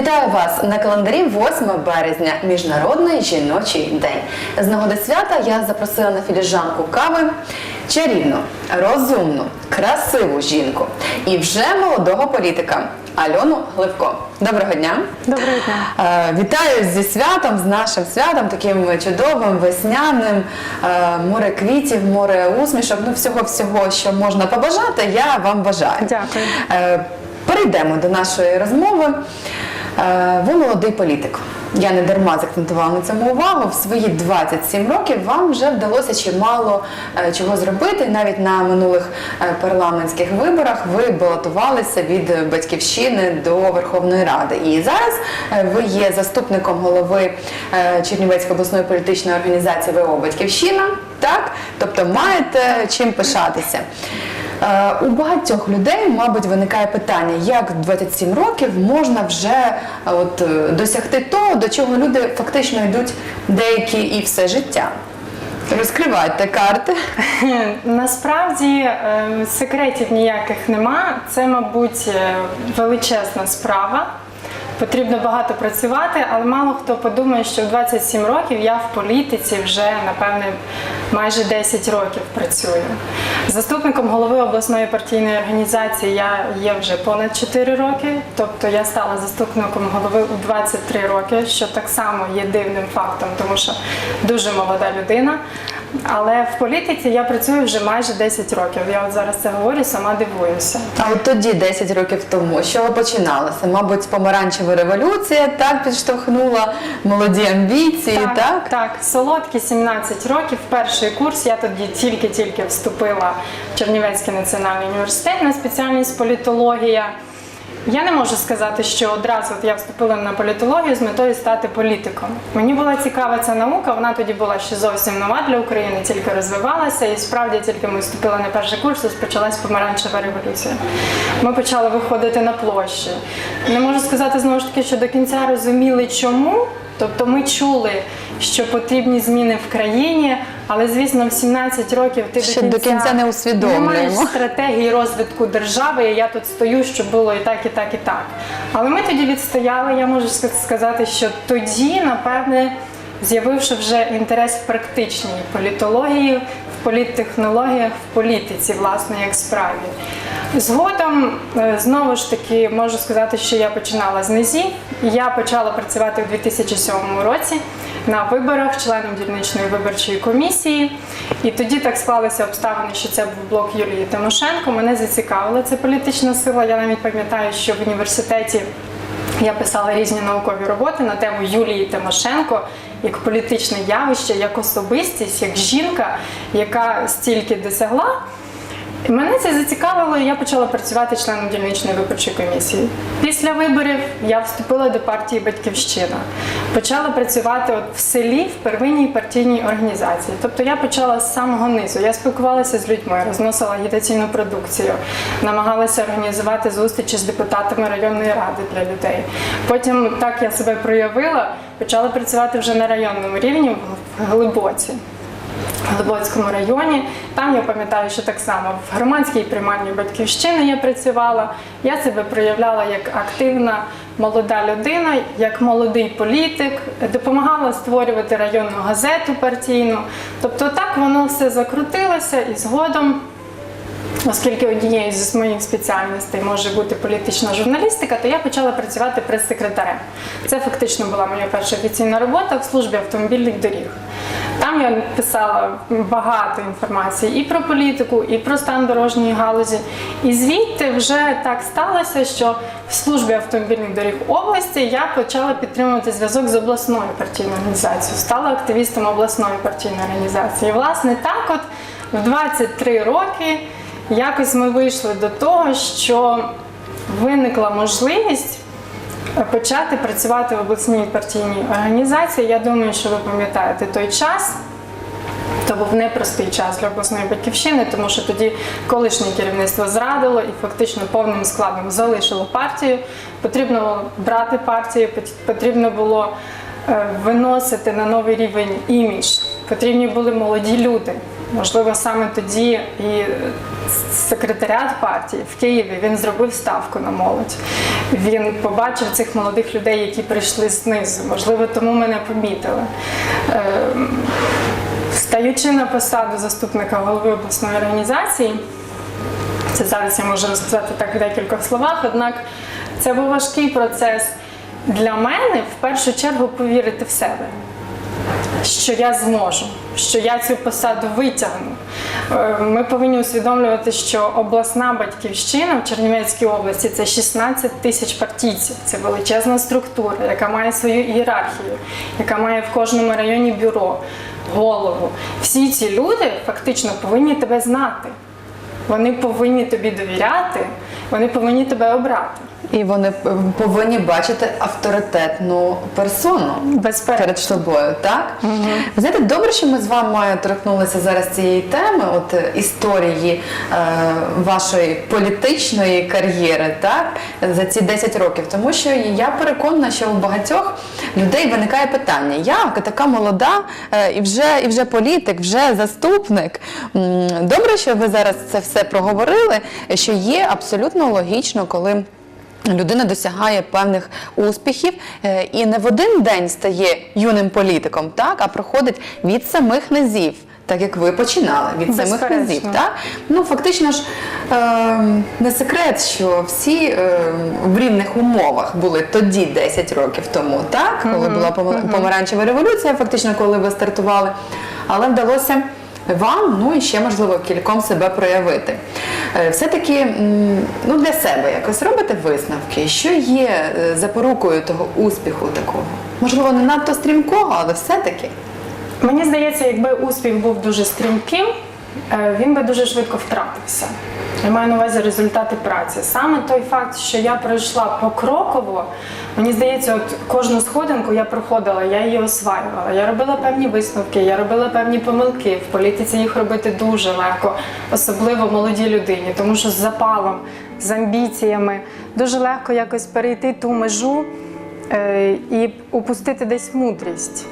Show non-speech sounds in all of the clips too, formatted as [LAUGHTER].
Вітаю вас на календарі 8 березня, Міжнародний жіночий день. З нагоди свята я запросила на філіжанку кави чарівну, розумну, красиву жінку і вже молодого політика Альону Гливко. Доброго дня! Доброго дня. Е, Вітаю зі святом, з нашим святом, таким чудовим, весняним, е, море квітів, море усмішок, ну всього всього, що можна побажати, я вам бажаю. Дякую. Е, Перейдемо до нашої розмови. Е, Ви молодий політик. Я не дарма закцентувала на цьому увагу. В свої 27 років вам вже вдалося чимало е, чого зробити. Навіть на минулих е, парламентських виборах ви балотувалися від батьківщини до Верховної Ради. І зараз ви є заступником голови Чернівецької обласної політичної організації ВО Батьківщина. Так, тобто маєте чим пишатися. Е, У багатьох людей, мабуть, виникає питання, як в 27 років можна вже е, от, е, досягти того, до чого люди фактично йдуть деякі і все життя. Розкривайте карти. [LAUGHS] Насправді е, секретів ніяких нема. Це, мабуть, величезна справа. Потрібно багато працювати, але мало хто подумає, що в 27 років я в політиці вже напевне майже 10 років працюю. Заступником голови обласної партійної організації я є вже понад 4 роки. Тобто я стала заступником голови у 23 роки, що так само є дивним фактом, тому що дуже молода людина. Але в політиці я працюю вже майже 10 років. Я от зараз це говорю, сама дивуюся. А от тоді, 10 років тому, що починалося? Мабуть, помаранчева революція так підштовхнула молоді амбіції, так? так, так, солодкі 17 років. Перший курс. Я тоді тільки-тільки вступила в Чернівецький національний університет на спеціальність політологія. Я не можу сказати, що одразу я вступила на політологію з метою стати політиком. Мені була цікава ця наука, вона тоді була ще зовсім нова для України, тільки розвивалася, і справді тільки ми вступили на перший курс, розпочалась помаранчева революція. Ми почали виходити на площі. Не можу сказати знову ж таки, що до кінця розуміли, чому. Тобто ми чули, що потрібні зміни в країні, але звісно, в 17 років ти Ще до до кінця, кінця не усвідомлюємо. маєш стратегії розвитку держави. і Я тут стою, щоб було і так, і так, і так. Але ми тоді відстояли. Я можу сказати, що тоді, напевне, з'явився вже інтерес в практичній політології, в політтехнологіях, в політиці, власне, як справі. Згодом, е, знову ж таки, можу сказати, що я починала з низів. Я почала працювати у 2007 році на виборах членом дільничної виборчої комісії. І тоді так склалися обставини, що це був блок Юлії Тимошенко. Мене зацікавила ця політична сила. Я навіть пам'ятаю, що в університеті я писала різні наукові роботи на тему Юлії Тимошенко як політичне явище, як особистість, як жінка, яка стільки досягла. Мене це зацікавило, і я почала працювати членом дільничної виборчої комісії. Після виборів я вступила до партії Батьківщина. Почала працювати от в селі в первинній партійній організації. Тобто я почала з самого низу. Я спілкувалася з людьми, розносила агітаційну продукцію, намагалася організувати зустрічі з депутатами районної ради для людей. Потім так я себе проявила, почала працювати вже на районному рівні в Глибоці. Глибоцькому районі. Там я пам'ятаю, що так само в громадській приймальні батьківщини я працювала. Я себе проявляла як активна молода людина, як молодий політик, допомагала створювати районну газету партійну. Тобто так воно все закрутилося і згодом. Оскільки однією з моїх спеціальностей може бути політична журналістика, то я почала працювати прес-секретарем. Це фактично була моя перша офіційна робота в службі автомобільних доріг. Там я писала багато інформації і про політику, і про стан дорожньої галузі. І звідти вже так сталося, що в службі автомобільних доріг області я почала підтримувати зв'язок з обласною партійною організацією, стала активістом обласної партійної організації. І, власне, так от в 23 роки якось ми вийшли до того, що виникла можливість почати працювати в обласній партійній організації. Я думаю, що ви пам'ятаєте той час. То був непростий час для обласної батьківщини, тому що тоді колишнє керівництво зрадило і фактично повним складом залишило партію. Потрібно було брати партію, потрібно було е, виносити на новий рівень імідж. Потрібні були молоді люди. Можливо, саме тоді і секретаріат партії в Києві він зробив ставку на молодь. Він побачив цих молодих людей, які прийшли знизу. Можливо, тому мене помітили. Ем, Стаючи на посаду заступника голови обласної організації, це зараз я можу розказати так в декількох словах, однак це був важкий процес для мене в першу чергу повірити в себе, що я зможу, що я цю посаду витягну. Е, Ми повинні усвідомлювати, що обласна батьківщина в Чернівецькій області це 16 тисяч партійців. Це величезна структура, яка має свою ієрархію, яка має в кожному районі бюро, голову. Всі ці люди фактично повинні тебе знати. Вони повинні тобі довіряти, вони повинні тебе обрати. І вони повинні бачити авторитетну персону Безперечно. перед собою, так? Ви знаєте, добре, що ми з вами торкнулися зараз цієї теми, от е, історії е, вашої політичної кар'єри, так, за ці 10 років. Тому що я переконана, що у багатьох людей виникає питання: як така молода е, і вже і вже політик, вже заступник. Добре, що ви зараз це все проговорили, що є абсолютно логічно, коли. Людина досягає певних успіхів е, і не в один день стає юним політиком, так а проходить від самих низів. Так як ви починали від самих низів, так? Ну фактично ж е, не секрет, що всі е, в рівних умовах були тоді 10 років тому, так? Коли була пома- помаранчева революція, фактично, коли ви стартували, але вдалося вам, ну і ще можливо кільком себе проявити. Е, Все-таки ну, для себе якось робите висновки, що є е, запорукою того успіху такого? Можливо, не надто стрімкого, але все-таки. Мені здається, якби успіх був дуже стрімким, е, він би дуже швидко втратився. Я маю на увазі результати праці. Саме той факт, що я пройшла покроково, мені здається, от кожну сходинку я проходила, я її осваювала. Я робила певні висновки, я робила певні помилки. В політиці їх робити дуже легко, особливо молодій людині, тому що з запалом, з амбіціями дуже легко якось перейти ту межу е, і упустити десь мудрість.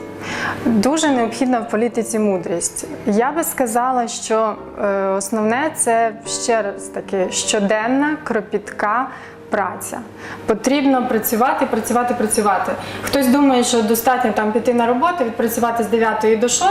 Дуже необхідна в політиці мудрість. Я би сказала, що е, основне це ще раз таки щоденна кропітка праця. Потрібно працювати, працювати, працювати. Хтось думає, що достатньо там піти на роботу, відпрацювати з 9 до 6,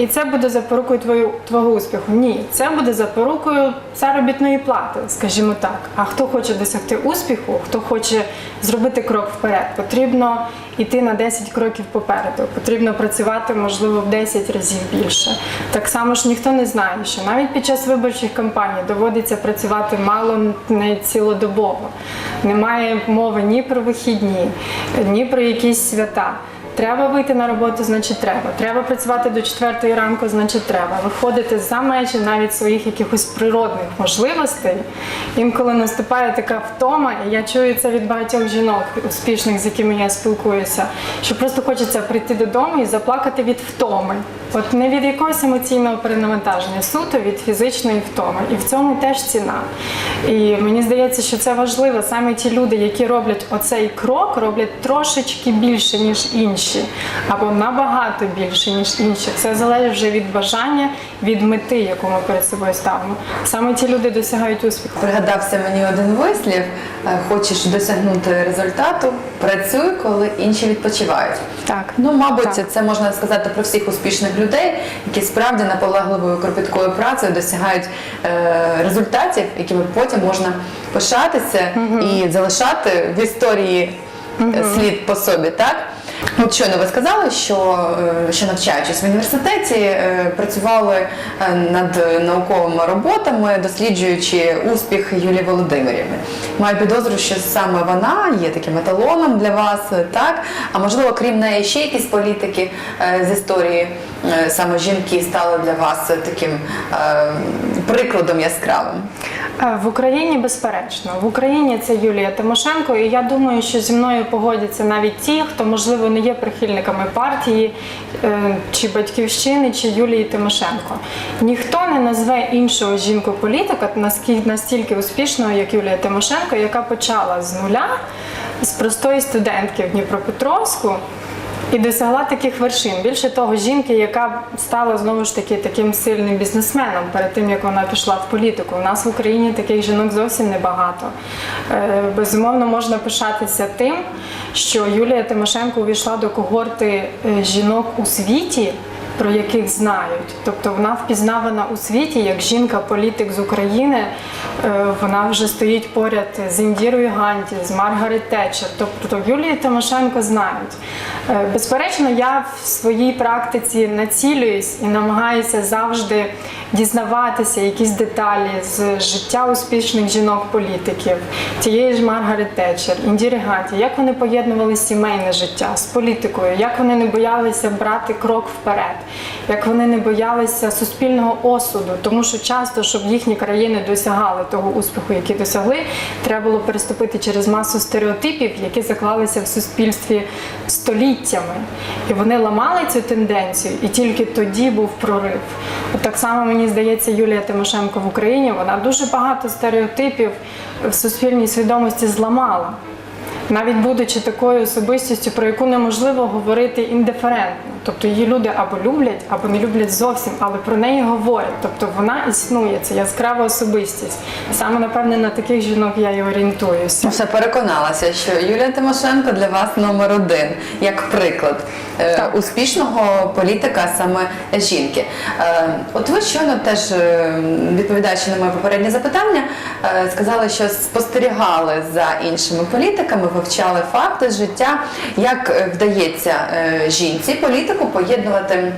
і це буде запорукою твою, твого успіху. Ні, це буде запорукою заробітної плати, скажімо так. А хто хоче досягти успіху, хто хоче зробити крок вперед, потрібно йти на 10 кроків попереду. Потрібно працювати, можливо, в 10 разів більше. Так само ж ніхто не знає, що навіть під час виборчих кампаній доводиться працювати мало не цілодобово. Немає мови ні про вихідні, ні про якісь свята. Треба вийти на роботу, значить треба. Треба працювати до четвертої ранку, значить треба. Виходити за межі навіть своїх якихось природних можливостей. Інколи наступає така втома, і я чую це від багатьох жінок успішних, з якими я спілкуюся, що просто хочеться прийти додому і заплакати від втоми. От не від якогось емоційного перенавантаження, суто від фізичної втоми. І в цьому теж ціна. І мені здається, що це важливо. Саме ті люди, які роблять оцей крок, роблять трошечки більше, ніж інші, або набагато більше, ніж інші. Це залежить вже від бажання, від мети, яку ми перед собою ставимо. Саме ті люди досягають успіху. Пригадався мені один вислів: е, хочеш досягнути результату, працюй, коли інші відпочивають. Так. Ну, мабуть, Так. це можна сказати про всіх успішних людей, які справді наполегливою кропіткою працею досягають е, результатів, якими потім можна пишатися і залишати в історії угу. слід по собі, так? От щойно ви сказали, що, е, що навчаючись в університеті, е, працювали е, над науковими роботами, досліджуючи успіх Юлії Володимирівни. Маю підозру, що саме вона є таким еталоном для вас, так? А можливо, крім неї, ще якісь політики е, з історії, саме жінки, стали для вас таким прикладом яскравим. Е, В Україні безперечно. В Україні це Юлія Тимошенко, і я думаю, що зі мною погодяться навіть ті, хто можливо не є прихильниками партії е, чи батьківщини, чи Юлії Тимошенко. Ніхто не назве іншого жінку-політика настільки успішного, як Юлія Тимошенко, яка почала з нуля з простої студентки в Дніпропетровську. І досягла таких вершин. Більше того, жінки, яка стала знову ж таки таким сильним бізнесменом перед тим, як вона пішла в політику. У нас в Україні таких жінок зовсім небагато. Е, Безумовно, можна пишатися тим, що Юлія Тимошенко увійшла до когорти е, жінок у світі. Про яких знають, тобто вона впізнавана у світі як жінка-політик з України. Е, Вона вже стоїть поряд з Індірою Ганті, з Маргарет Тетчер. Тобто Юлію Тимошенко знають. Е, Безперечно, я в своїй практиці націлююсь і намагаюся завжди дізнаватися якісь деталі з життя успішних жінок-політиків, тієї ж Маргарет Тетчер, Індіри Ганті, як вони поєднували сімейне життя з політикою, як вони не боялися брати крок вперед, як вони не боялися суспільного осуду, тому що часто, щоб їхні країни досягали того успіху, який досягли, треба було переступити через масу стереотипів, які заклалися в суспільстві століттями. І вони ламали цю тенденцію, і тільки тоді був прорив. От так само мені здається, Юлія Тимошенко в Україні вона дуже багато стереотипів в суспільній свідомості зламала. Навіть будучи такою особистістю, про яку неможливо говорити індиферентно. Тобто її люди або люблять, або не люблять зовсім, але про неї говорять. Тобто вона існує, це яскрава особистість. Саме напевне на таких жінок я і орієнтуюся. Ну, все переконалася, що Юлія Тимошенко для вас номер один, як приклад е, Так. успішного політика саме жінки. Е, от ви щойно теж е, відповідаючи на моє попереднє запитання, сказали, що спостерігали за іншими політиками, вивчали факти життя, як е, вдається е, жінці політику поєднувати.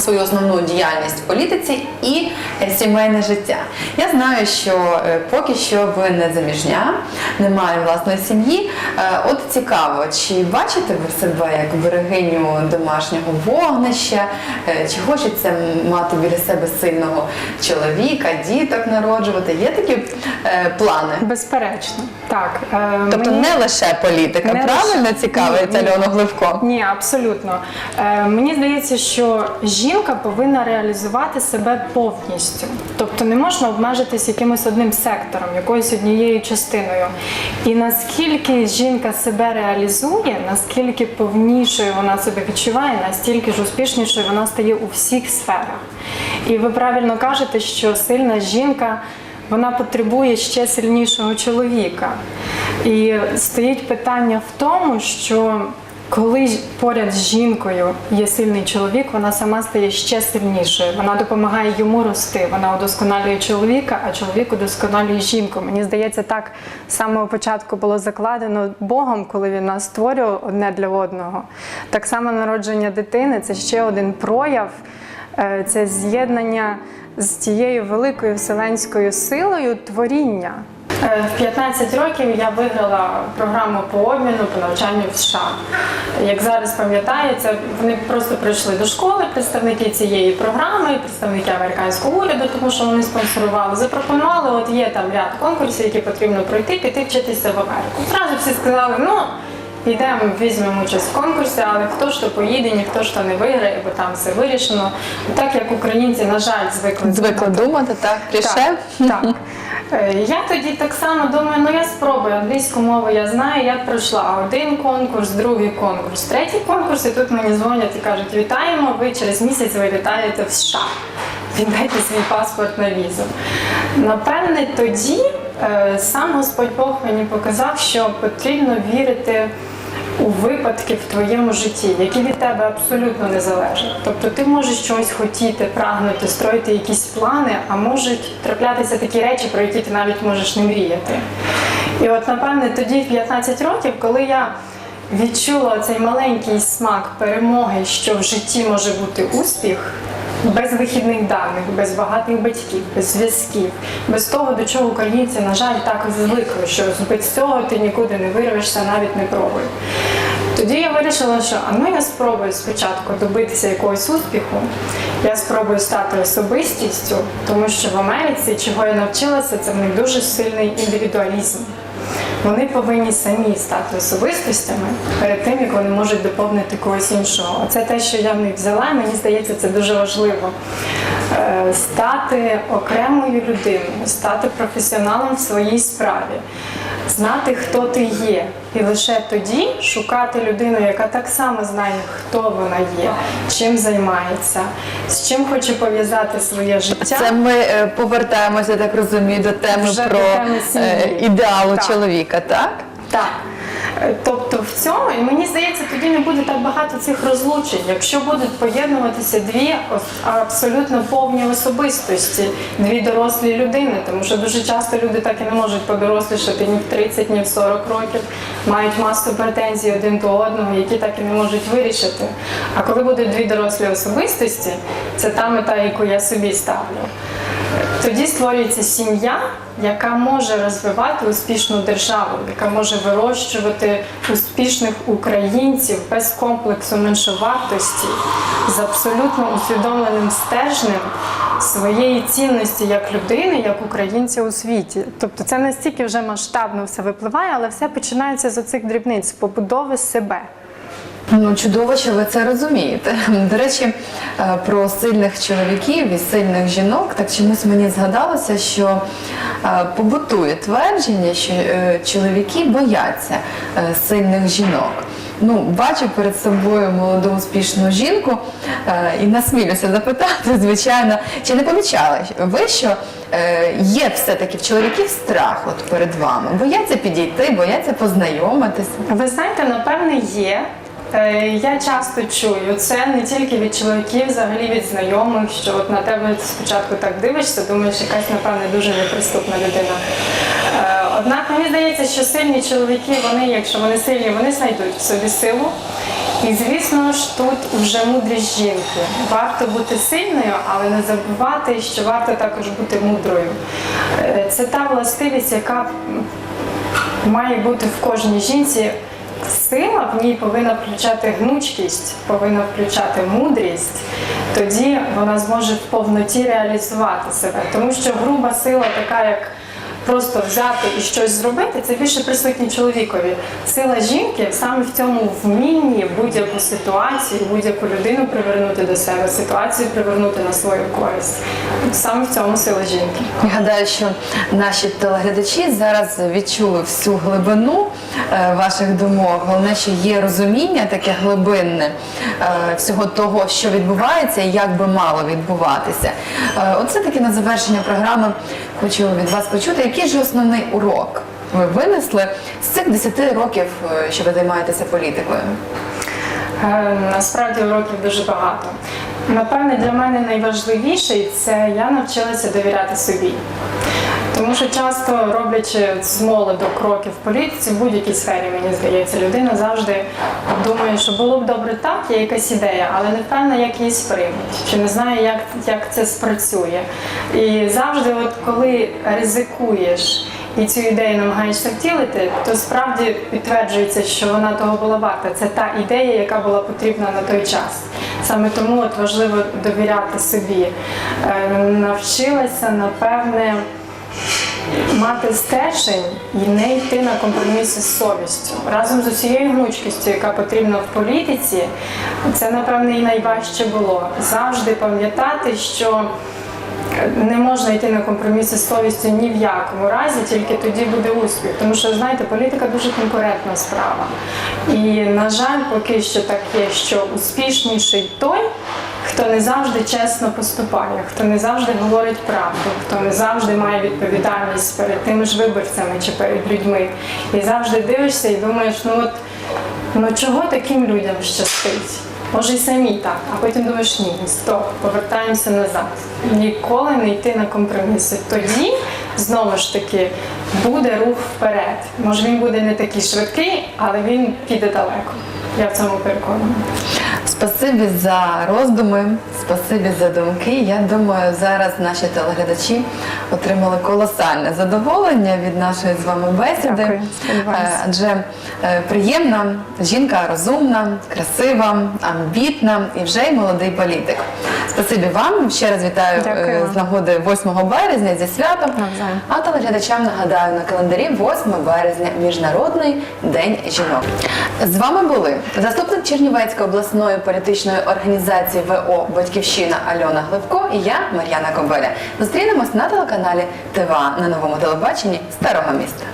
Свою основну діяльність в політиці і е, сімейне життя. Я знаю, що е, поки що ви не заміжня, немає власної сім'ї. Е, От цікаво, чи бачите ви себе як берегиню домашнього вогнища, чи хочеться мати біля себе сильного чоловіка, діток народжувати? Є такі плани? Безперечно, так. Тобто мені- не лише політика, Не правильно лише. цікавить Ні, ні. Гливко? Ні, абсолютно. Мені здається, що жінка повинна реалізувати себе повністю. Тобто не можна обмежитись якимось одним сектором, якоюсь однією частиною. І наскільки жінка себе реалізує, наскільки повнішою вона себе відчуває, настільки ж успішнішою вона стає у всіх сферах. І ви правильно кажете, що сильна жінка. Вона потребує ще сильнішого чоловіка. І стоїть питання в тому, що коли поряд з жінкою є сильний чоловік, вона сама стає ще сильнішою. Вона допомагає йому рости. Вона удосконалює чоловіка, а чоловік удосконалює жінку. Мені здається, так з самого початку було закладено Богом, коли він нас створював одне для одного. Так само народження дитини це ще один прояв, е, це з'єднання з тією великою вселенською силою творіння. Е, В 15 років я виграла програму по обміну по навчанню в США. Як зараз пам'ятається, вони просто прийшли до школи, представники цієї програми, представники американського уряду, тому що вони спонсорували, запропонували, от є там ряд конкурсів, які потрібно пройти, піти вчитися в Америку. Зразу всі сказали, ну. Йдемо, візьмемо участь в конкурсі, але хто ж то поїде, ніхто ж то не виграє, бо там все вирішено. Так як українці, на жаль, звикли Звикла думати, так, кліше? так, так. Е, Я тоді так само думаю, ну я спробую англійську мову, я знаю, я пройшла один конкурс, другий конкурс, третій конкурс, і тут мені дзвонять і кажуть, вітаємо, ви через місяць вилітаєте в США. Віддайте свій паспорт на візу. Напевне, тоді е, сам Господь Бог мені показав, що потрібно вірити у випадки в твоєму житті, які від тебе абсолютно не залежать. Тобто ти можеш щось хотіти, прагнути, строїти якісь плани, а можуть траплятися такі речі, про які ти навіть можеш не мріяти. І от, напевне, тоді, в 15 років, коли я відчула цей маленький смак перемоги, що в житті може бути успіх. Без вихідних даних, без багатих батьків, без зв'язків, без того, до чого українці, на жаль, так звикли, що без цього ти нікуди не вирвешся, навіть не пробуй. Тоді я вирішила, що а ну я спробую спочатку добитися якогось успіху, я спробую стати особистістю, тому що в Америці, чого я навчилася, це в них дуже сильний індивідуалізм. Вони повинні самі стати особистостями перед тим, як вони можуть доповнити когось іншого. Це те, що я в них взяла, мені здається, це дуже важливо. Е, Стати окремою людиною, стати професіоналом в своїй справі, знати, хто ти є. І лише тоді шукати людину, яка так само знає, хто вона є, чим займається, з чим хоче пов'язати своє життя. Це ми е, повертаємося, так розумію, до теми Вже до про теми е, ідеалу Так. чоловіка, так? Так. Е, Тобто в цьому, і мені здається, тоді не буде так багато цих розлучень, якщо будуть поєднуватися дві абсолютно повні особистості, дві дорослі людини, тому що дуже часто люди так і не можуть подорослішати ні в 30, ні в 40 років, мають масу претензій один до одного, які так і не можуть вирішити. А коли будуть дві дорослі особистості, це та мета, яку я собі ставлю. Тоді створюється сім'я, яка може розвивати успішну державу, яка може вирощувати успішних українців без комплексу меншовартості, з абсолютно усвідомленим стержнем своєї цінності як людини, як українця у світі. Тобто це настільки вже масштабно все випливає, але все починається з оцих дрібниць, побудови себе. Ну, чудово, що ви це розумієте. До речі, е, про сильних чоловіків і сильних жінок, так чомусь мені згадалося, що е, побутує твердження, що е, чоловіки бояться сильних жінок. Ну, бачу перед собою молоду успішну жінку і насмілюся запитати, звичайно, чи не помічали ви, що є все-таки в чоловіків страх от перед вами? Бояться підійти, бояться познайомитися. Ви знаєте, напевне, є. Е, Я часто чую це не тільки від чоловіків, взагалі від знайомих, що от на тебе спочатку так дивишся, думаєш, якась напевне дуже неприступна людина. Е, Однак мені здається, що сильні чоловіки, вони, якщо вони сильні, вони знайдуть в собі силу. І звісно ж, тут вже мудрість жінки. Варто бути сильною, але не забувати, що варто також бути мудрою. Е, Це та властивість, яка має бути в кожній жінці. Сила в ній повинна включати гнучкість, повинна включати мудрість. Тоді вона зможе в повноті реалізувати себе. Тому що груба сила, така як просто взяти і щось зробити, це більше присутні чоловікові. Сила жінки саме в цьому вмінні будь-яку ситуацію, будь-яку людину привернути до себе, ситуацію привернути на свою користь. Саме в цьому сила жінки. Я гадаю, що наші телеглядачі зараз відчули всю глибину е, ваших думок. Головне, що є розуміння таке глибинне е, всього того, що відбувається і як би мало відбуватися. Е, Оце таки на завершення програми хочу від вас почути, який же основний урок ви винесли з цих 10 років, е, що ви займаєтеся політикою. Е, Насправді уроків дуже багато. Напевне, для мене найважливіший це я навчилася довіряти собі. Тому що часто роблячи з молоду кроки в політиці, в будь-якій сфері, мені здається, людина завжди думає, що було б добре так, є якась ідея, але не впевнена, як її сприймуть, чи не знає, як, як це спрацює. І завжди, от коли ризикуєш і цю ідею намагаєшся втілити, то справді підтверджується, що вона того була варта. Це та ідея, яка була потрібна на той час. Саме тому от важливо довіряти собі. Е, Навчилася, напевне, мати стержень і не йти на компроміси з совістю. Разом з усією гнучкістю, яка потрібна в політиці, це, напевне, і найважче було. Завжди пам'ятати, що не можна йти на компроміси з совістю ні в якому разі, тільки тоді буде успіх. Тому що, знаєте, політика дуже конкурентна справа. І, на жаль, поки що так є, що успішніший той, хто не завжди чесно поступає, хто не завжди говорить правду, хто не завжди має відповідальність перед тими ж виборцями чи перед людьми. І завжди дивишся і думаєш, ну от ну чого таким людям щастить? Може й самі так, а потім думаєш, ні, стоп, повертаємося назад. Ніколи не йти на компроміси. Тоді знову ж таки буде рух вперед. Може він буде не такий швидкий, але він піде далеко. Я в цьому переконана. Спасибі за роздуми, спасибі за думки. Я думаю, зараз наші телеглядачі отримали колосальне задоволення від нашої з вами бесіди. Дякую. Е, Адже е, приємна жінка розумна, красива, амбітна і вже й молодий політик. Спасибі вам. Ще раз вітаю е, Дякую. з нагоди 8 березня зі святом. Навзаєм. А телеглядачам нагадаю на календарі 8 березня Міжнародний день жінок. З вами були заступник Чернівецької обласної політичної організації ВО Батьківщина Альона Гливко і я Мар'яна Кобеля. Зустрінемось на телеканалі ТВА на новому телебаченні Старого міста.